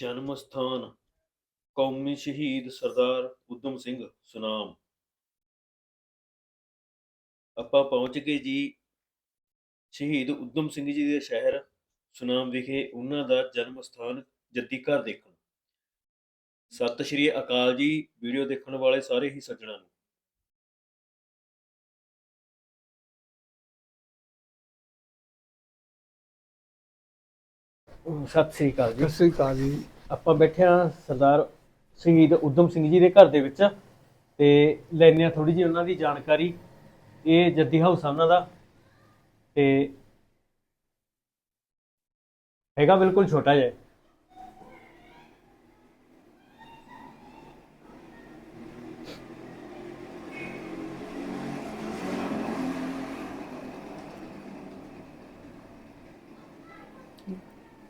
ਜਨਮ ਸਥਾਨ, ਕੌਮੀ ਸ਼ਹੀਦ ਸਰਦਾਰ ਊਧਮ ਸਿੰਘ ਸੁਨਾਮ। ਆਪਾਂ ਪਹੁੰਚ ਗਏ ਜੀ ਸ਼ਹੀਦ ਊਧਮ ਸਿੰਘ ਜੀ ਦੇ ਸ਼ਹਿਰ ਸੁਨਾਮ ਵਿਖੇ, ਉਹਨਾਂ ਦਾ ਜਨਮ ਸਥਾਨ ਜੱਦੀ ਘਰ ਦੇਖਣ। ਸਤਿ ਸ਼੍ਰੀ ਅਕਾਲ ਜੀ, ਵੀਡੀਓ ਦੇਖਣ ਵਾਲੇ ਸਾਰੇ ਹੀ ਸੱਜਣਾਂ ਨੂੰ। ਸਤਿ ਸ੍ਰੀ ਅਕਾਲ ਜੀ। ਸਤਿ ਸ੍ਰੀ ਅਕਾਲ ਜੀ। ਆਪਾਂ ਬੈਠੇ ਹਾਂ ਸਰਦਾਰ ਸ਼ਹੀਦ ਊਧਮ ਸਿੰਘ ਜੀ ਦੇ ਘਰ ਦੇ ਵਿੱਚ ਤੇ ਲੈਣੇ ਆ ਥੋੜੀ ਜੀ ਉਹਨਾਂ ਦੀ ਜਾਣਕਾਰੀ ਇਹ ਜੱਦੀ ਹਾਊਸ ਆ ਉਹਨਾਂ ਦਾ ਤੇ ਹੈਗਾ ਬਿਲਕੁਲ ਛੋਟਾ ਜਿਹਾ।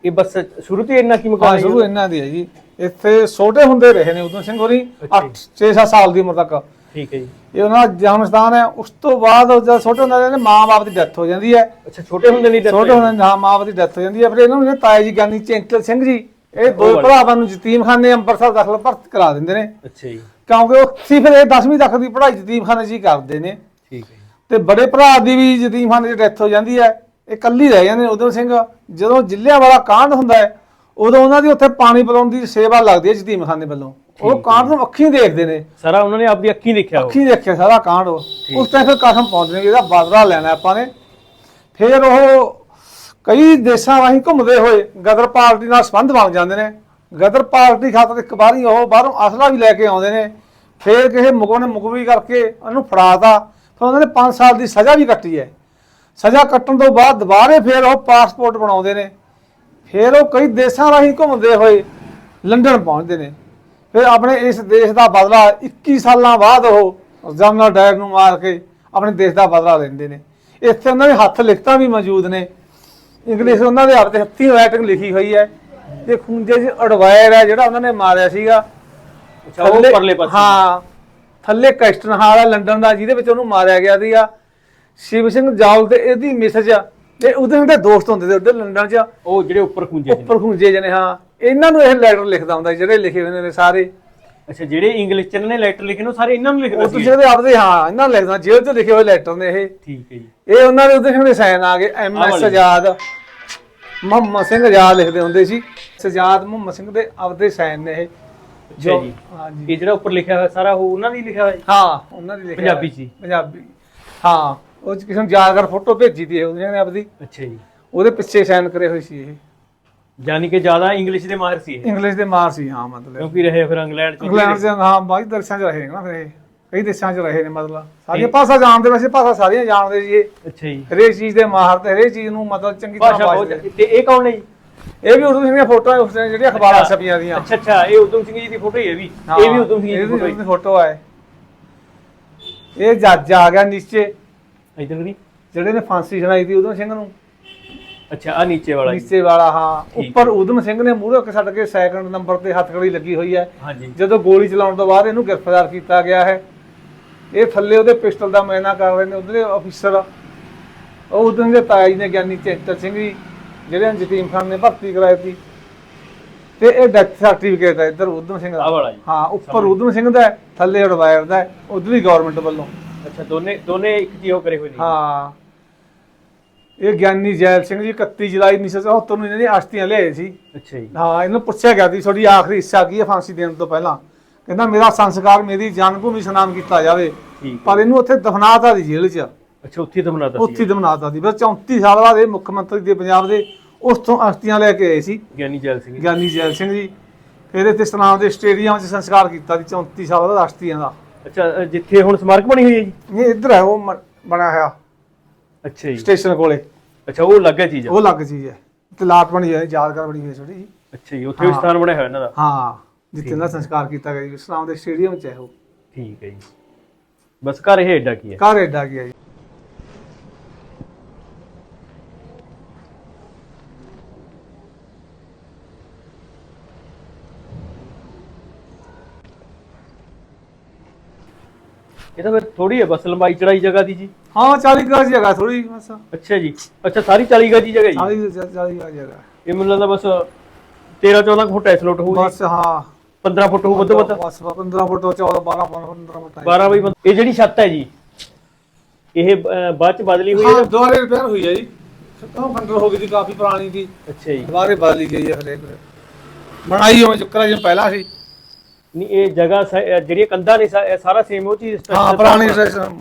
ਇਹ ਬਸ ਸ਼ੁਰੂ ਤੋਂ ਹੀ ਇੰਨਾ ਕੀ ਹਾਂ ਮਕਾਨ ਸ਼ੁਰੂ ਇਹਨਾਂ ਦੀ ਹੈ ਜੀ। ਇੱਥੇ ਛੋਟੇ ਹੁੰਦੇ ਰਹੇ ਨੇ ਉਦੋਂ ਸਿੰਘ ਹੋਰੀ ਅੱਛਾ 8 6-7 ਸਾਲ ਦੀ ਉਮਰ ਤੱਕ। ਠੀਕ ਹੈ ਜੀ। ਇਹ ਉਹਨਾਂ ਦਾ ਜਨਮ ਸਥਾਨ ਹੈ। ਉਸ ਤੋਂ ਬਾਅਦ ਉਹ ਜਦ ਛੋਟੇ ਹੁੰਦੇ ਨੇ ਮਾਂ-ਬਾਪ ਦੀ ਡੈਥ ਹੋ ਜਾਂਦੀ ਹੈ। ਅੱਛਾ ਛੋਟੇ ਹੁੰਦੇ ਨਹੀਂ ਛੋਟੇ? ਹੁੰਦੇ ਹਾਂ ਮਾਂ-ਬਾਪ ਦੀ ਡੈਥ ਹੋ ਜਾਂਦੀ ਹੈ। ਫਿਰ ਇਹਨਾਂ ਨੂੰ ਜਿਹੜੇ ਤਾਏ ਜੀ ਗਿਆਨੀ ਚੈਂਕਲ ਸਿੰਘ ਜੀ ਇਹ ਦੋ ਵਾਲੇ। ਭਰਾਵਾਂ ਨੂੰ ਯਤੀਮਖਾਨੇ ਅੰਮ੍ਰਿਤਸਰ ਦਾਖਲ ਭਰਤੀ ਕਰਾ ਦਿੰਦੇ ਨੇ। ਅੱਛਾ ਜੀ। ਕਿਉਂਕਿ ਉਹ ਸੀ ਫਿਰ ਇਹ 10ਵੀਂ ਤੱਕ ਦੀ ਪੜ੍ਹਾਈ ਯਤੀਮਖਾਨੇ 'ਚ ਹੀ ਕਰਦੇ ਨੇ। ਠੀਕ ਹੈ ਜੀ। ਤੇ ਬੜੇ ਭਰਾ ਦੀ ਵੀ ਯਤੀਮਖਾਨੇ 'ਚ ਡੈਥ ਹੋ ਜਾਂਦੀ ਹੈ। ਇਹ ਇਕੱਲੀ ਰਹਿ ਜਾਂਦੇ ਨੇ ਉਦੋਂ ਸਿੰਘ। ਜਦੋਂ ਜ਼ਿਲ੍ਹਿਆਂ ਵਾਲਾ ਕਾਂਡ ਹੁੰਦਾ ਹੈ ਉਦੋਂ ਉਹਨਾਂ ਦੀ ਉੱਥੇ ਪਾਣੀ ਪਿਲਾਉਣ ਦੀ ਸੇਵਾ ਲੱਗਦੀ ਹੈ ਯਤੀਮਖਾਨੇ ਵੱਲੋਂ। ਉਹ ਕਾਂਡ ਨੂੰ ਅੱਖੀਂ ਦੇਖਦੇ ਨੇ। ਸਾਰਾ ਉਹਨਾਂ ਨੇ ਆਪਦੀ ਅੱਖੀਂ ਦੇਖਿਆ ਉਹ ਅੱਖੀਂ ਦੇਖਿਆ ਸਾਰਾ ਕਾਂਡ ਉਹ। ਉਸ ਟਾਈਮ ਫਿਰ ਕਸਮ ਪਾਉਂਦੇ ਨੇ ਇਹਦਾ ਬਦਲਾ ਲੈਣਾ ਆਪਾਂ ਨੇ। ਫਿਰ ਉਹ ਕਈ ਦੇਸ਼ਾਂ ਰਾਹੀਂ ਘੁੰਮਦੇ ਹੋਏ ਗਦਰ ਪਾਰਟੀ ਨਾਲ ਸੰਬੰਧ ਬਣ ਜਾਂਦੇ ਨੇ। ਗਦਰ ਪਾਰਟੀ ਖਾਤਰ ਇੱਕ ਵਾਰੀ ਉਹ ਬਾਹਰੋਂ ਅਸਲਾ ਵੀ ਲੈ ਕੇ ਆਉਂਦੇ ਨੇ। ਫਿਰ ਕਿਸੇ ਮੁਗਲ ਨੇ ਮੁਗਵੀ ਕਰਕੇ ਉਹਨੂੰ ਫੜਾਤਾ। ਫਿਰ ਉਹਨਾਂ ਨੇ 5 ਸਾਲ ਦੀ ਸਜ਼ਾ ਵੀ ਕੱਟੀ ਹੈ। ਸਜ਼ਾ ਕੱਟਣ ਤੋਂ ਬਾਅਦ ਦੁਬਾਰੇ ਫਿਰ ਉਹ ਪਾਸਪੋਰਟ ਬਣਾਉਂਦੇ ਨੇ। ਫਿਰ ਉਹ ਕਈ ਦੇਸ਼ਾਂ ਰਾਹੀਂ ਘੁੰਮਦੇ ਹੋਏ ਲੰਡਨ ਪਹੁੰਚਦੇ ਨੇ। ਫਿਰ ਆਪਣੇ ਇਸ ਦੇਸ਼ ਦਾ ਬਦਲਾ 21 ਸਾਲਾਂ ਬਾਅਦ ਉਹ ਜਨਰਲ ਡਾਇਰ ਨੂੰ ਮਾਰ ਕੇ ਆਪਣੇ ਦੇਸ਼ ਦਾ ਬਦਲਾ ਲੈਂਦੇ ਨੇ। ਇੱਥੇ ਉਹਨਾਂ ਦੇ ਹੱਥ ਲਿਖਤਾਂ ਵੀ ਮੌਜੂਦ ਨੇ। ਇੰਗਲਿਸ਼ ਉਹਨਾਂ ਦੇ ਆਪਦੇ ਹੱਥੀਂ ਰਾਈਟਿੰਗ ਲਿਖੀ ਹੋਈ ਹੈ। ਤੇ ਖੂੰਜੇ 'ਚ ਅਡਵਾਇਰ ਹੈ ਜਿਹੜਾ ਉਹਨਾਂ ਨੇ ਮਾਰਿਆ ਸੀਗਾ। ਅੱਛਾ ਉਹ ਪਰਲੇ ਪਾਸੇ। ਹਾਂ ਥੱਲੇ ਕੈਸਟਨ ਹਾਲ ਹੈ ਲੰਡਨ ਦਾ ਜਿਹਦੇ ਵਿੱਚ ਉਹਨੂੰ ਮਾਰਿਆ ਗਿਆ ਸੀਗਾ। ਸ਼ਿਵ ਸਿੰਘ ਜਾਲ ਤੇ ਇਹਦੀ ਮਿਸਜ ਆ। ਇਹ ਉਹਦੇ ਦੇ ਦੋਸਤ ਹੁੰਦੇ ਸੀ ਉੱਧਰ ਲੰਡਨ 'ਚ ਉਹ ਜਿਹੜੇ ਉੱਪਰ ਖੁੰਝੇ ਉੱਪਰ ਖੂੰਜੇ ਜਨੇ ਹਾਂ। ਇਹਨਾਂ ਨੂੰ ਇਹ ਲੈਟਰ ਲਿਖਦਾ ਹੁੰਦਾ ਜਿਹੜੇ ਲਿਖੇ ਹੋਏ ਨੇ ਸਾਰੇ। ਅੱਛਾ ਜਿਹੜੇ ਇੰਗਲਿਸ਼ ਚ ਇਹਨਾਂ ਨੇ ਲੈਟਰ ਲਿਖੇ ਨੇ ਉਹ ਸਾਰੇ ਇਹਨਾਂ ਨੂੰ ਲਿਖਦੇ ਉਹ ਸੀ? ਤੁਸੀਂ ਉਹਦੇ ਆਪਦੇ ਹਾਂ ਇਹਨਾਂ ਨੂੰ ਲਿਖਦਾ ਜੇਲ੍ਹ 'ਚ ਲਿਖੇ ਹੋਏ ਲੈਟਰ ਨੇ ਇਹ। ਠੀਕ ਹੈ ਜੀ। ਇਹ ਉਹਨਾਂ ਦੇ ਉਹਦੇ ਜਿਹੜੇ ਸਾਈਨ ਆ ਗਏ ਐਮ ਐਸ। ਆਜ਼ਾਦ ਮੁਹੰਮਦ ਸਿੰਘ ਆਜ਼ਾਦ ਲਿਖਦੇ ਹੁੰਦੇ ਸੀ। ਸਜਾਦ ਮੁਹੰਮਦ ਸਿੰਘ ਦੇ ਆਪਦੇ ਸਾਈਨ ਨੇ ਇਹ। ਅੱਛਾ ਜੀ ਹਾਂਜੀ ਇਹ ਜਿਹੜਾ ਉੱਪਰ ਲਿਖਿਆ ਹੋਇਆ ਸਾਰਾ ਉਹ ਉਹਨਾਂ ਦੀ ਲਿਖਿਆ ਹੋਇਆ? ਹਾਂ ਉਹਨਾਂ ਦੀ ਲਿਖਿਆ ਪੰਜਾਬੀ। ਚ? ਪੰਜਾਬੀ। ਹਾਂ। ਉਹ 'ਚ ਕਿਸੇ ਨੂੰ ਯਾਦਗਾਰ ਫੋਟੋ ਭੇਜੀ ਦੀ ਉਹਨੇ ਆਪਦੀ। ਅੱਛਾ ਜੀ। ਉਹਦੇ ਪਿੱਛੇ ਸਾਈਨ ਕਰੇ ਹੋਏ ਸੀ ਇਹ। ਯਾਨੀ ਕਿ ਜ਼ਿਆਦਾ ਇੰਗਲਿਸ਼ ਦੇ ਮਾਹਿਰ ਸੀ ਇਹ। ਇੰਗਲਿਸ਼ ਦੇ ਮਾਰ ਸੀ ਹਾਂ ਮਤਲਬ। ਕਿਉਂਕਿ ਰਹੇ ਫਿਰ ਇੰਗਲੈਂਡ ਚ। ਇੰਗਲੈਂਡ ਚ ਹਾਂ ਬਾਈ ਦੇਸ਼ਾਂ ਚ ਰਹੇ ਨੇ ਨਾ ਫਿਰ ਇਹ। ਕਈ ਦੇਸ਼ਾਂ ਚ ਰਹੇ ਨੇ ਮਤਲਬ। ਸਾਰੀਆਂ ਭਾਸ਼ਾ ਜਾਣਦੇ ਵੈਸੇ ਭਾਸ਼ਾ ਸਾਰੀਆਂ ਜਾਣਦੇ ਜੀ ਇਹ। ਅੱਛਾ ਜੀ। ਹਰੇਕ ਚੀਜ਼ ਦੇ ਮਾਹਰ ਤੇ ਹਰੇਕ ਚੀਜ਼ ਨੂੰ ਮਤਲਬ ਚੰਗੀ ਤਰ੍ਹਾਂ ਭਾਸ਼ਾ ਬਹੁਤ ਤੇ ਇਹ ਕੌਣ ਨੇ ਜੀ? ਇਹ ਵੀ ਉਰਦੂ ਸਿੰਘ ਦੀਆਂ ਫੋਟੋਆਂ ਉਸ ਦੀਆਂ ਜਿਹੜੀਆਂ ਅਖਬਾਰਾਂ। ਛਪੀਆਂ ਦੀਆਂ। ਅੱਛਾ ਅੱਛਾ ਇਹ ਉਦਮ ਸਿੰਘ ਜੀ ਦੀ ਫੋਟੋ ਹੀ ਹੈ ਵੀ। ਇਹ ਵੀ ਉਦਮ ਸਿੰਘ ਜੀ ਦੀ ਫੋਟੋ ਦੀ ਫੋਟੋ ਹੈ ਇਹ ਜੱਜ ਆ ਗਿਆ ਨੀਚੇ। ਇਧਰ ਨਹੀਂ ਜਿਹੜੇ ਨੇ ਫਾਂਸੀ ਸੁਣਾਈ ਸੀ ਉਦੋਂ ਸਿੰਘ ਨੂੰ। ਅੱਛਾ ਆ ਨੀਚੇ ਵਾਲਾ ਜੀ। ਨੀਚੇ ਵਾਲਾ ਹਾਂ। ਠੀਕ ਉੱਪਰ ਉਦਮ ਸਿੰਘ ਨੇ ਮੂਹਰੇ ਕੇ ਛੱਡ ਕੇ ਸੈਕੰਡ ਨੰਬਰ ਤੇ ਹੱਥਕੜੀ ਲੱਗੀ ਹੋਈ ਹੈ। ਹਾਂਜੀ। ਜਦੋਂ ਗੋਲੀ ਚਲਾਉਣ ਤੋਂ ਬਾਅਦ ਇਹਨੂੰ ਗ੍ਰਿਫਤਾਰ ਕੀਤਾ ਗਿਆ ਹੈ। ਇਹ ਥੱਲੇ ਉਹਦੇ ਪਿਸਟਲ ਦਾ ਮੈਨਾ ਕਰ ਰਹੇ ਨੇ ਉਹਦੇ ਅਫੀਸਰ ਉਹ ਉਦੋਂ ਦੇ ਤਾਇਆ ਜੀ ਨੇ ਗਿਆਨੀ ਚੇਤਰ ਸਿੰਘ ਜੀ ਜਿਹੜੇ ਜਤੀਮ ਖਾਨ ਨੇ ਭਰਤੀ ਕਰਾਏ ਸੀ। ਤੇ ਇਹ ਡੈਥ ਸਰਟੀਫਿਕੇਟ ਹੈ ਇੱਧਰ ਉਦਮ ਸਿੰਘ ਆ ਦਾ ਵਾਲਾ ਜੀ। ਹਾਂ ਉੱਪਰ ਉਦਮ ਸਿੰਘ ਦਾ ਹੈ, ਥੱਲੇ ਅਡਵਾਇਰ ਦਾ ਉਧਰ ਗਵਰਨਮੈਂਟ ਵੱਲੋਂ। ਅੱਛਾ ਦੋਨੇ ਦੋਨੇ ਇੱਕ ਜੀ ਉਹ ਕਰੇ ਹੋਏ ਨੇ। ਹਾਂ। ਇਹ ਗਿਆਨੀ ਜੈਲ ਸਿੰਘ ਜੀ 31 ਜੁਲਾਈ 1974 ਨੂੰ ਇਹਨਾਂ ਦੀ ਅਸਤੀਆਂ ਲਿਆਏ ਸੀ। ਅੱਛਾ ਜੀ। ਹਾਂ ਇਹਨੂੰ ਪੁੱਛਿਆ ਗਿਆ ਸੀ ਤੁਹਾਡੀ ਆਖਰੀ ਇੱਛਾ ਕੀ ਹੈ ਫਾਂਸੀ ਦੇਣ ਤੋਂ ਪਹਿਲਾਂ? ਕਹਿੰਦਾ ਮੇਰਾ ਸੰਸਕਾਰ ਮੇਰੀ ਜਨਮ ਭੂਮੀ ਸਨਾਮ ਕੀਤਾ ਜਾਵੇ। ਪਰ ਇਹਨੂੰ ਉੱਥੇ ਦਫਨਾਤਾ ਦੀ ਜੇਲ੍ਹ 'ਚ। ਅੱਛਾ ਉੱਥੇ ਤਾਂ ਬਣਾਤਾ ਉੱਥੇ ਹੀ ਦਫਨਾਤਾ ਦੀ ਫਿਰ 34 ਸਾਲ ਬਾਅਦ ਇਹ ਮੁੱਖ ਮੰਤਰੀ ਦੇ ਪੰਜਾਬ ਦੇ ਉਸ ਤੋਂ ਅਸਤੀਆਂ ਲੈ ਕੇ ਆਏ ਸੀ। ਗਿਆਨੀ ਜੈਲ ਸਿੰਘ। ਗਿਆਨੀ ਜੈਲ ਸਿੰਘ ਜੀ। ਫਿਰ ਇੱਥੇ ਸਨਾਮ ਦੇ ਸਟੇਡੀਅਮ 'ਚ ਸੰਸਕਾਰ ਕੀਤਾ ਸੀ 34 ਸਾਲ ਬਾਅਦ ਅਸਤੀਆਂ ਦਾ। ਅੱਛਾ ਜਿੱਥੇ ਹੁਣ ਸਮਾਰਕ ਬਣੀ ਹੋਈ ਹੈ ਜੀ? ਇਹ ਇੱਧਰ ਹੈ ਉਹ ਬਣਿਆ ਹੋਇਆ। ਅੱਛਾ ਜੀ। ਸਟੇਸ਼ਨ ਕੋਲੇ। ਅੱਛਾ ਉਹ ਲੱਗਾ ਚੀਜ਼। ਆ ਉਹ ਲੱਗ ਚੀਜ਼ ਹੈ। ਤੇ ਲਾਟ ਬਣੀ ਹੈ ਯਾਦਗਾਰ ਬਣੀ ਹੋਈ ਹੈ ਛੋਟੀ ਜੀ ਅੱਛਾ ਜੀ ਉੱਥੇ ਵੀ ਹਾਂ। ਸਥਾਨ ਬਣਿਆ ਹੋਇਆ ਇਹਨਾਂ ਦਾ? ਹਾਂ ਜਿੱਥੇ ਇਹਨਾਂ ਦਾ ਸੰਸਕਾਰ ਕੀਤਾ ਗਿਆ ਜੀ। ਸਨਾਮ ਦੇ ਸਟੇਡੀਅਮ 'ਚ ਹੈ ਉਹ। ਠੀਕ ਹੈ ਜੀ। ਬਸ ਘਰ ਇਹ ਐਡਾ ਕੀ ਹੈ? ਘਰ ਐਡਾ ਗਿਆ ਜੀ। ਇਹ ਤਾਂ ਫਿਰ ਥੋੜੀ ਹੈ ਬਸ ਲੰਬਾਈ ਚੜਾਈ ਜਗ੍ਹਾ ਦੀ ਜੀ। ਹਾਂ 40 ਗਜ ਜਗ੍ਹਾ ਥੋੜੀ ਬਸ। ਅੱਛਾ ਜੀ। ਅੱਛਾ ਸਾਰੀ 40 ਗਜ ਦੀ ਜਗ੍ਹਾ ਜੀ? 40 40 ਗਜ ਜਗ੍ਹਾ ਇਹ ਮੈਨੂੰ ਲੱਗਦਾ ਬਸ 13 14 ਫੁੱਟ ਐ ਸਲੋਟ ਹੋਊ ਬਸ ਹਾਂ। 15 ਫੁੱਟ ਹੋਊ ਵੱਧ ਵੱਧ। ਬਸ 15 ਫੁੱਟ ਤੋਂ 14 12 15 ਫੁੱਟ 12 ਬਾਈ ਇਹ ਜਿਹੜੀ ਛੱਤ ਹੈ ਜੀ ਇਹ ਬਾਅਦ ਚ ਬਦਲੀ ਹੋਈ ਹੈ ਹਾਂ ਦੁਆਰੇ ਰਿਪੇਅਰ ਹੋਈ ਹੈ ਜੀ। ਸਭ ਖੰਡਰ ਹੋ ਗਈ ਸੀ ਕਾਫੀ ਪੁਰਾਣੀ ਸੀ ਅੱਛਾ ਜੀ। ਦੁਆਰੇ ਬਦਲੀ ਗਈ ਹੈ ਹਲੇ ਬਣਾਈ ਹੋਵੇ ਚੱਕਰਾ ਜਿਹਾ ਪਹਿਲਾਂ ਸੀ। ਨਹੀਂ ਇਹ ਜਗ੍ਹਾ ਜਿਹੜੀਆਂ ਕੰਧਾਂ ਨੇ ਸਾਰਾ ਸੇਮ ਉਹ ਚੀਜ਼ ਹਾਂ ਪੁਰਾਣੀ ਸਟੇਸ਼ਨ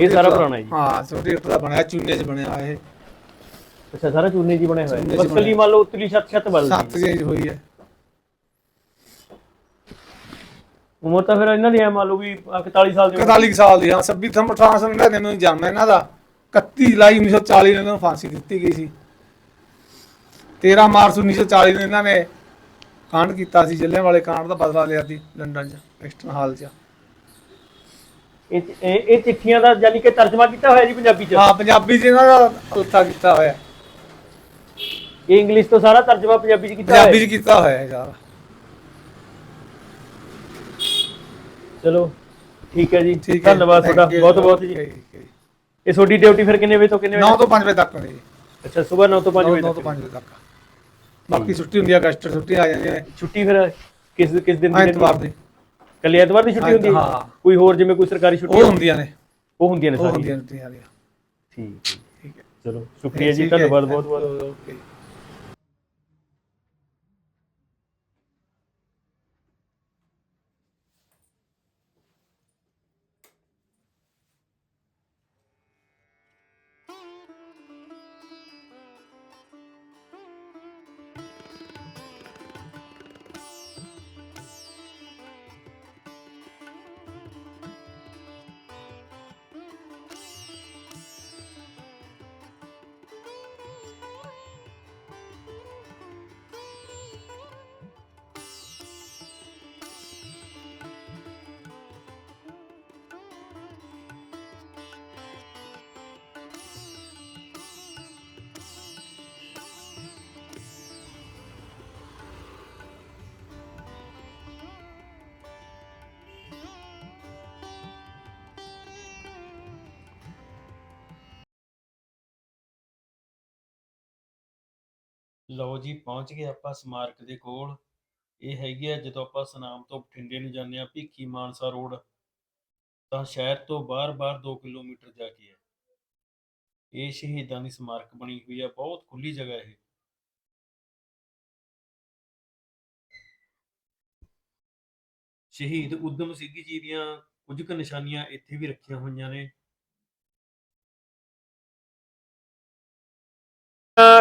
ਇਹ ਸਾਰਾ ਪੁਰਾਣਾ ਹੈ ਜੀ। ਹਾਂ ਇੱਟ ਦਾ ਬਣਿਆ ਚੂਨੇ 'ਚ ਬਣਿਆ ਇਹ। ਅੱਛਾ ਸਾਰਾ ਚੂਨੇ ਜੀ ਬਣਿਆ ਹੋਇਆ। ਹੈ ਜੀ ਬਸ ਕੱਲੀ ਮੰਨ ਲਓ ਉਤਲੀ ਛੱਤ ਛੱਤ ਸੱਤ ਬਦਲਦੀ ਚੇਂਜ ਹੋਈ ਹੈ। ਉਮਰ ਤਾਂ ਫਿਰ ਇਹਨਾਂ ਦੀ ਐ ਮੰਨ ਲਓ ਵੀ ਆਹ 41 ਸਾਲ ਦੀ ਉਮਰ। 41 ਸਾਲ ਦੀ ਹਾਂ 26 ਥੰਮ 1899 ਦੇ ਨੂੰ ਜਨਮ ਇਹਨਾਂ ਦਾ। 31 ਜੁਲਾਈ 1940 ਨੂੰ ਇਹਨਾਂ ਨੂੰ ਫਾਂਸੀ ਦਿੱਤੀ ਗਈ ਸੀ। 13 ਮਾਰਚ 1940 ਨੂੰ ਇਹਨਾਂ ਨੇ ਕਾਂਡ ਕੀਤਾ ਸੀ ਜੱਲਿਆਂ ਵਾਲੇ ਕਾਂਡ ਦਾ ਬਦਲਾ ਲਿਆ ਸੀ ਲੰਡਨ 'ਚ ਐਕਸਟਨ ਹਾਲ 'ਚ। ਇਹ ਇਹ ਇਹ ਚਿੱਠੀਆਂ ਦਾ ਯਾਨੀ ਕਿ ਤਰਜਮਾ ਕੀਤਾ ਹੋਇਆ ਜੀ ਪੰਜਾਬੀ ਚ? ਹਾਂ ਪੰਜਾਬੀ 'ਚ ਇਹਨਾਂ ਦਾ ਅਲਤਾ ਕੀਤਾ ਹੋਇਆ। ਇਹ ਇੰਗਲਿਸ਼ ਤੋਂ ਸਾਰਾ ਤਰਜਮਾ ਪੰਜਾਬੀ ਚ ਕੀਤਾ ਹੋਇਆ ਪੰਜਾਬੀ ਹੈ। 'ਚ ਕੀਤਾ ਹੋਇਆ ਹੈ ਸਾਰਾ। ਚਲੋ ਠੀਕ ਹੈ ਜੀ। ਹੈ ਧੰਨਵਾਦ ਤੁਹਾਡਾ ਬਹੁਤ ਬਹੁਤ ਜੀ। ਇਹ ਤੁਹਾਡੀ ਡਿਊਟੀ ਫਿਰ ਕਿੰਨੇ ਵਜੇ ਤੋਂ ਕਿੰਨੇ 9 ਵਜੇ ਤੋਂ 5 ਵਜੇ ਤੱਕ ਨੇ ਅੱਛਾ ਸਵੇਰ 9 ਤੋਂ 5 9 ਵਜੇ ਤੋਂ ਤੱਕ। 5 ਵਜੇ ਤੱਕ। ਬਾਕੀ ਛੁੱਟੀ ਹੁੰਦੀ ਹੈ ਅਗਸਤ ਛੁੱਟੀ ਆ ਜਾਂਦੀ ਹੈ ਛੁੱਟੀ ਫਿਰ ਕਿਸ ਕਿਸ ਦਿਨ ਦੀ ਐਤਵਾਰ ਦੀ। ਕੱਲੇ ਐਤਵਾਰ ਦੀ ਛੁੱਟੀ ਹੁੰਦੀ? ਹੈ। ਹਾਂ। ਕੋਈ ਹੋਰ ਜਿਵੇਂ ਕੋਈ ਸਰਕਾਰੀ ਛੁੱਟੀ ਉਹ ਹੁੰਦੀਆਂ ਨੇ। ਉਹ ਹੁੰਦੀਆਂ ਨੇ ਉਹ ਸਾਰੀਆਂ? ਹੁੰਦੀਆਂ ਨੇ ਛੁੱਟੀਆਂ ਦੀਆਂ ਠੀਕ ਠੀਕ ਹੈ। ਚਲੋ ਸ਼ੁਕਰੀਆ ਜੀ ਠੀਕ ਹੈ। ਧੰਨਵਾਦ ਬਹੁਤ ਬਹੁਤ। ਓਕੇ। ਲਓ ਜੀ, ਪਹੁੰਚ ਗਏ ਆਪਾਂ ਸਮਾਰਕ ਦੇ ਕੋਲ। ਇਹ ਹੈਗੀ ਆ, ਜਦੋਂ ਆਪਾਂ ਸਨਾਮ ਤੋਂ ਬਠਿੰਡੇ ਨੂੰ ਜਾਂਦੇ ਆ ਭੀਖੀ ਮਾਨਸਾ ਰੋਡ, ਤਾਂ ਸ਼ਹਿਰ ਤੋਂ ਬਾਹਰ-ਬਾਹਰ 2 ਕਿਲੋਮੀਟਰ ਜਾ ਕੇ ਹੈ ਇਹ ਸ਼ਹੀਦਾਂ ਦੀ ਸਮਾਰਕ ਬਣੀ ਹੋਈ ਆ, ਬਹੁਤ ਖੁੱਲੀ ਜਗ੍ਹਾ ਇਹ। ਸ਼ਹੀਦ ਉਦਮ ਸਿੰਘ ਜੀ ਦੀਆਂ ਕੁਝ ਕੁ ਨਿਸ਼ਾਨੀਆਂ ਇੱਥੇ ਵੀ ਰੱਖੀਆਂ ਹੋਈਆਂ ਨੇ।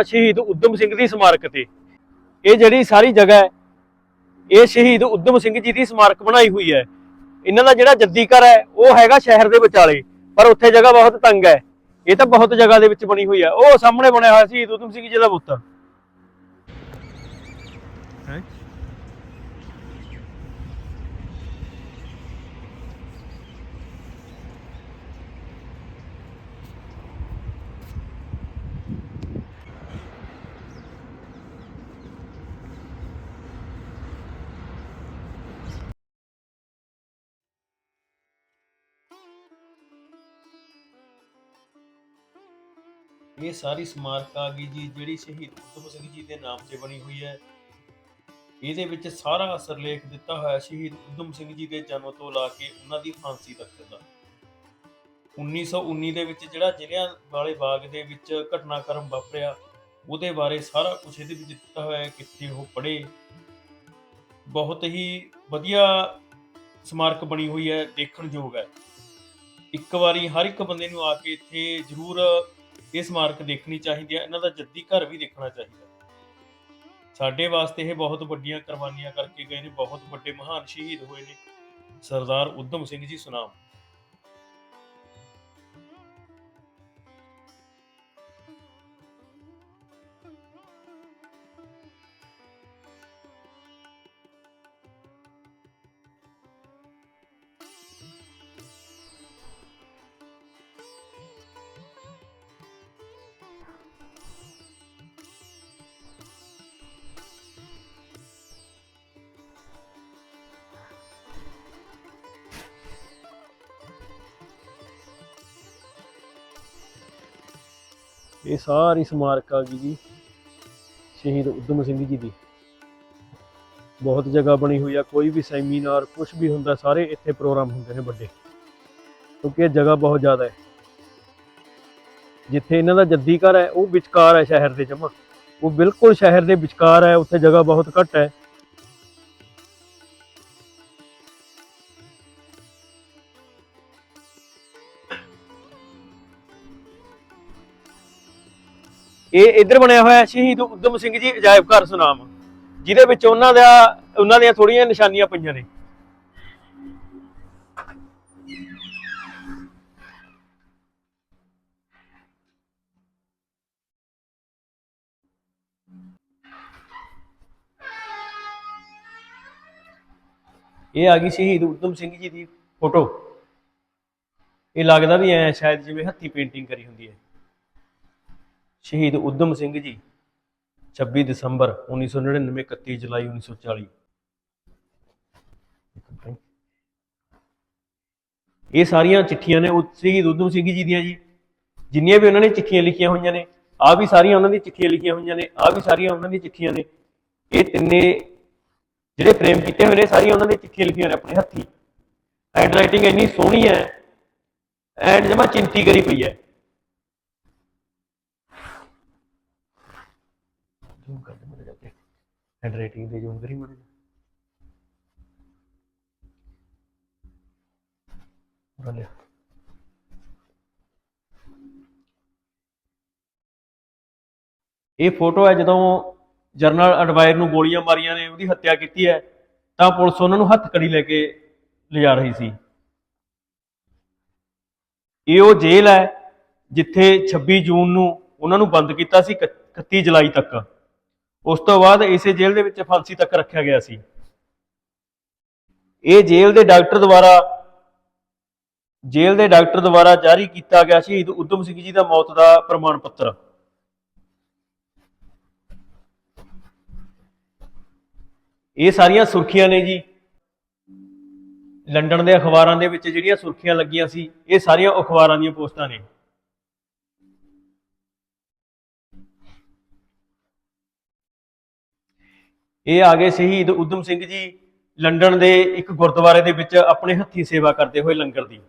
ਸ਼ਹੀਦ ਉਦਮ ਸਿੰਘ ਦੀ ਸਮਾਰਕ ਤੇ। ਇਹ ਜਿਹੜੀ ਸਾਰੀ ਜਗ੍ਹਾ ਹੈ, ਇਹ ਸ਼ਹੀਦ ਉਦਮ ਸਿੰਘ ਜੀ ਦੀ ਸਮਾਰਕ ਬਣਾਈ ਹੋਈ ਹੈ। ਇਹਨਾਂ ਦਾ ਜਿਹੜਾ ਜੱਦੀ ਘਰ ਹੈ, ਉਹ ਹੈਗਾ ਸ਼ਹਿਰ ਦੇ ਵਿਚਾਲੇ, ਪਰ ਉੱਥੇ ਜਗ੍ਹਾ ਬਹੁਤ ਤੰਗ ਹੈ। ਇਹ ਤਾਂ ਬਹੁਤ ਜਗ੍ਹਾ ਦੇ ਵਿੱਚ ਬਣੀ ਹੋਈ ਹੈ। ਉਹ ਸਾਹਮਣੇ ਬਣਿਆ ਹੋਇਆ ਸ਼ਹੀਦ ਉਦਮ ਸਿੰਘ ਜੀ ਦਾ ਬੁੱਤ ਹੈ? ਇਹ ਸਾਰੀ ਸਮਾਰਕ ਆ ਗਈ ਜੀ ਜਿਹੜੀ ਸ਼ਹੀਦ ਉਦਮ ਸਿੰਘ ਜੀ ਦੇ ਨਾਮ ਤੇ ਬਣੀ ਹੋਈ ਹੈ। ਇਹਦੇ ਵਿੱਚ ਸਾਰਾ ਸਿਰਲੇਖ ਦਿੱਤਾ ਹੋਇਆ ਸ਼ਹੀਦ ਉਦਮ ਸਿੰਘ ਜੀ ਦੇ ਜਨਮ ਤੋਂ ਲਾ ਕੇ ਉਹਨਾਂ ਦੀ ਫਾਂਸੀ ਤੱਕ ਦਾ। 1919 ਦੇ ਵਿੱਚ ਜਿਹੜਾ ਜ਼ਿਲ੍ਹਿਆਂ ਵਾਲੇ ਬਾਗ ਦੇ ਵਿੱਚ ਘਟਨਾਕ੍ਰਮ ਵਾਪਰਿਆ, ਉਹਦੇ ਬਾਰੇ ਸਾਰਾ ਕੁਝ ਇਹਦੇ ਵਿੱਚ ਦਿੱਤਾ ਹੋਇਆ ਹੈ, ਕਿੱਥੇ ਉਹ ਪੜ੍ਹੇ। ਬਹੁਤ ਹੀ ਵਧੀਆ ਸਮਾਰਕ ਬਣੀ ਹੋਈ ਹੈ, ਦੇਖਣ ਯੋਗ ਹੈ। ਇੱਕ ਵਾਰੀ ਹਰ ਇੱਕ ਬੰਦੇ ਨੂੰ ਆ ਕੇ ਇੱਥੇ ਜ਼ਰੂਰ ਇਹ ਸਮਾਰਕ ਦੇਖਣੀ ਚਾਹੀਦੀ ਹੈ, ਇਹਨਾਂ ਦਾ ਜੱਦੀ ਘਰ ਵੀ ਦੇਖਣਾ ਚਾਹੀਦਾ। ਸਾਡੇ ਵਾਸਤੇ ਇਹ ਬਹੁਤ ਵੱਡੀਆਂ ਕੁਰਬਾਨੀਆਂ ਕਰਕੇ ਗਏ ਨੇ, ਬਹੁਤ ਵੱਡੇ ਮਹਾਨ ਸ਼ਹੀਦ ਹੋਏ ਨੇ। ਸਰਦਾਰ ਉਦਮ ਸਿੰਘ ਜੀ, ਸੁਨਾਮ। ਇਹ ਸਾਰੀ ਸਮਾਰਕ ਆ ਗਈ ਜੀ। ਸ਼ਹੀਦ ਉਦਮ ਸਿੰਘ ਜੀ ਦੀ। ਬਹੁਤ ਜਗ੍ਹਾ ਬਣੀ ਹੋਈ ਆ, ਕੋਈ ਵੀ ਸੈਮੀਨਾਰ ਕੁਝ ਵੀ ਹੁੰਦਾ, ਸਾਰੇ ਇੱਥੇ ਪ੍ਰੋਗਰਾਮ ਹੁੰਦੇ ਨੇ ਵੱਡੇ। ਕਿਉਂਕਿ ਇਹ ਜਗ੍ਹਾ ਬਹੁਤ ਜ਼ਿਆਦਾ ਹੈ। ਜਿੱਥੇ ਇਹਨਾਂ ਦਾ ਜੱਦੀ ਘਰ ਹੈ, ਉਹ ਵਿਚਕਾਰ ਹੈ ਸ਼ਹਿਰ ਦੇ ਜਮਾ ਉਹ ਬਿਲਕੁਲ ਸ਼ਹਿਰ ਦੇ ਵਿਚਕਾਰ ਹੈ, ਉੱਥੇ ਜਗ੍ਹਾ ਬਹੁਤ ਘੱਟ ਹੈ। ਇਹ ਇੱਧਰ ਬਣਿਆ ਹੋਇਆ ਸ਼ਹੀਦ ਉਦਮ ਸਿੰਘ ਜੀ ਅਜਾਇਬ ਘਰ ਸੁਨਾਮ। ਜਿਹਦੇ ਵਿੱਚ ਉਹਨਾਂ ਦਾ ਉਹਨਾਂ ਦੀਆਂ ਥੋੜੀਆਂ ਨਿਸ਼ਾਨੀਆਂ ਪਈਆਂ ਨੇ। ਇਹ ਆ ਗਈ ਸ਼ਹੀਦ ਉਦਮ ਸਿੰਘ ਜੀ ਦੀ ਫੋਟੋ। ਇਹ ਲੱਗਦਾ ਵੀ ਐ ਸ਼ਾਇਦ ਜਿਵੇਂ ਹੱਥੀ ਪੇਂਟਿੰਗ ਕਰੀ ਹੁੰਦੀ ਹੈ। ਸ਼ਹੀਦ ਉਦਮ ਸਿੰਘ ਜੀ 26 ਦਸੰਬਰ 1999 31 ਜੁਲਾਈ 1940 ਇਹ ਸਾਰੀਆਂ ਚਿੱਠੀਆਂ ਨੇ ਸ਼ਹੀਦ ਉਦਮ ਸਿੰਘ ਜੀ ਦੀਆਂ ਜੀ। ਜਿੰਨੀਆਂ ਵੀ ਉਹਨਾਂ ਨੇ ਚਿੱਠੀਆਂ ਲਿਖੀਆਂ ਹੋਈਆਂ ਨੇ ਆ ਵੀ ਸਾਰੀਆਂ ਉਹਨਾਂ ਦੀਆਂ ਚਿੱਠੀਆਂ ਲਿਖੀਆਂ ਹੋਈਆਂ ਨੇ ਆ ਵੀ ਸਾਰੀਆਂ ਉਹਨਾਂ ਦੀਆਂ ਚਿੱਠੀਆਂ ਨੇ। ਇਹ ਤਿੰਨੇ ਜਿਹੜੇ ਫਰੇਮ ਕੀਤੇ ਹੋਏ ਨੇ, ਸਾਰੀਆਂ ਉਹਨਾਂ ਦੀਆਂ ਚਿੱਠੀਆਂ ਲਿਖੀਆਂ ਨੇ ਆਪਣੇ ਹੱਥੀ। ਹੈਂਡ ਰਾਈਟਿੰਗ ਇੰਨੀ ਸੋਹਣੀ ਹੈ ਐਂਡ ਜਮਾ ਚਿੰਤੀ ਕਰੀ ਪਈ ਹੈ। ਜ਼ੂਮ ਕਰ ਦੇ ਮੇਰੇ ਜਾ ਕੇ? ਹੈਂਡ ਰਾਈਟਿੰਗ ਦੇ ਜ਼ੂਮ ਕਰੀ ਮੇਰੇ ਪੂਰਾ ਲਿਆ। ਇਹ ਫੋਟੋ ਹੈ ਜਦੋਂ ਜਨਰਲ ਅਡਵਾਇਰ ਨੂੰ ਗੋਲੀਆਂ ਮਾਰੀਆਂ ਨੇ, ਉਹਦੀ ਹੱਤਿਆ ਕੀਤੀ ਹੈ, ਤਾਂ ਪੁਲਿਸ ਉਹਨਾਂ ਨੂੰ ਹੱਥ ਕੜੀ ਲੈ ਕੇ ਲਿਜਾ ਰਹੀ ਸੀ। ਇਹ ਉਹ ਜੇਲ੍ਹ ਹੈ ਜਿੱਥੇ 26 ਜੂਨ ਨੂੰ ਉਹਨਾਂ ਨੂੰ ਬੰਦ ਕੀਤਾ ਸੀ 31 ਜੁਲਾਈ ਤੱਕ। ਉਸ ਤੋਂ ਬਾਅਦ ਇਸੇ ਜੇਲ੍ਹ ਦੇ ਵਿੱਚ ਫਾਂਸੀ ਤੱਕ ਰੱਖਿਆ ਗਿਆ ਸੀ। ਇਹ ਜੇਲ੍ਹ ਦੇ ਡਾਕਟਰ ਦੁਆਰਾ, ਜੇਲ੍ਹ ਦੇ ਡਾਕਟਰ ਦੁਆਰਾ ਜਾਰੀ ਕੀਤਾ ਗਿਆ ਸ਼ਹੀਦ ਉਦਮ ਸਿੰਘ ਜੀ ਦਾ ਮੌਤ ਦਾ ਪ੍ਰਮਾਣ ਪੱਤਰ। ਇਹ ਸਾਰੀਆਂ ਸੁਰਖੀਆਂ ਨੇ ਜੀ। ਲੰਡਨ ਦੇ ਅਖਬਾਰਾਂ ਦੇ ਵਿੱਚ ਜਿਹੜੀਆਂ ਸੁਰਖੀਆਂ ਲੱਗੀਆਂ ਸੀ, ਇਹ ਸਾਰੀਆਂ ਅਖਬਾਰਾਂ ਦੀਆਂ ਪੋਸਟਾਂ ਨੇ। ਇਹ ਆ ਗਏ ਸ਼ਹੀਦ ਉਦਮ ਸਿੰਘ ਜੀ ਲੰਡਨ ਦੇ ਇੱਕ ਗੁਰਦੁਆਰੇ ਦੇ ਵਿੱਚ ਆਪਣੇ ਹੱਥੀਂ ਸੇਵਾ ਕਰਦੇ ਹੋਏ ਲੰਗਰ ਦੀ।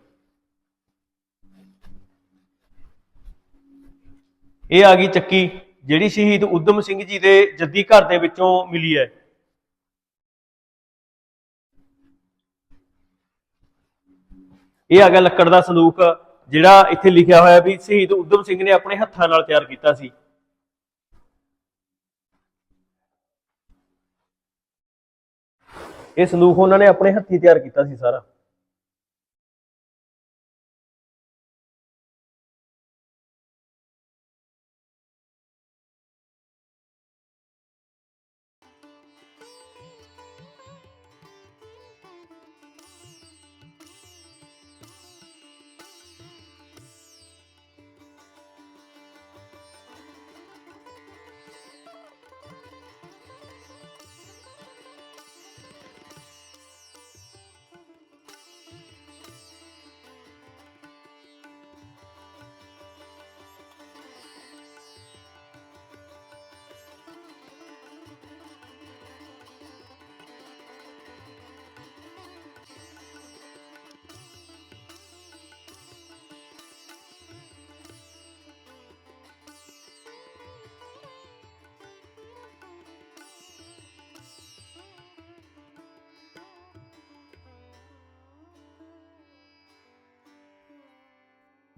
ਇਹ ਆ ਗਈ ਚੱਕੀ, ਜਿਹੜੀ ਸ਼ਹੀਦ ਉਦਮ ਸਿੰਘ ਜੀ ਦੇ ਜੱਦੀ ਘਰ ਦੇ ਵਿੱਚੋਂ ਮਿਲੀ ਹੈ। ਇਹ ਆ ਗਿਆ ਲੱਕੜ ਦਾ ਸੰਦੂਕ, ਜਿਹੜਾ ਇੱਥੇ ਲਿਖਿਆ ਹੋਇਆ ਵੀ ਸ਼ਹੀਦ ਉਦਮ ਸਿੰਘ ਨੇ ਆਪਣੇ ਹੱਥਾਂ ਨਾਲ ਤਿਆਰ ਕੀਤਾ ਸੀ। ਇਹ ਸੰਦੂਕ ਉਹਨਾਂ ਨੇ ਆਪਣੇ ਹੱਥੀਂ ਤਿਆਰ ਕੀਤਾ ਸੀ ਸਾਰਾ।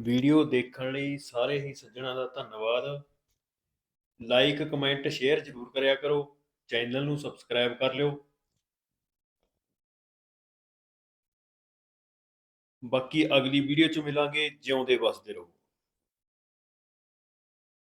ਵੀਡੀਓ ਦੇਖਣ ਲਈ ਸਾਰੇ ਹੀ ਸੱਜਣਾਂ ਦਾ ਧੰਨਵਾਦ। ਲਾਈਕ ਕਮੈਂਟ ਸ਼ੇਅਰ ਜ਼ਰੂਰ ਕਰਿਆ ਕਰੋ। ਚੈਨਲ ਨੂੰ ਸਬਸਕ੍ਰਾਈਬ ਕਰ ਲਿਓ। ਬਾਕੀ ਅਗਲੀ ਵੀਡੀਓ 'ਚ ਮਿਲਾਂਗੇ। ਜਿਉਂਦੇ ਵਸਦੇ ਰਹੋ।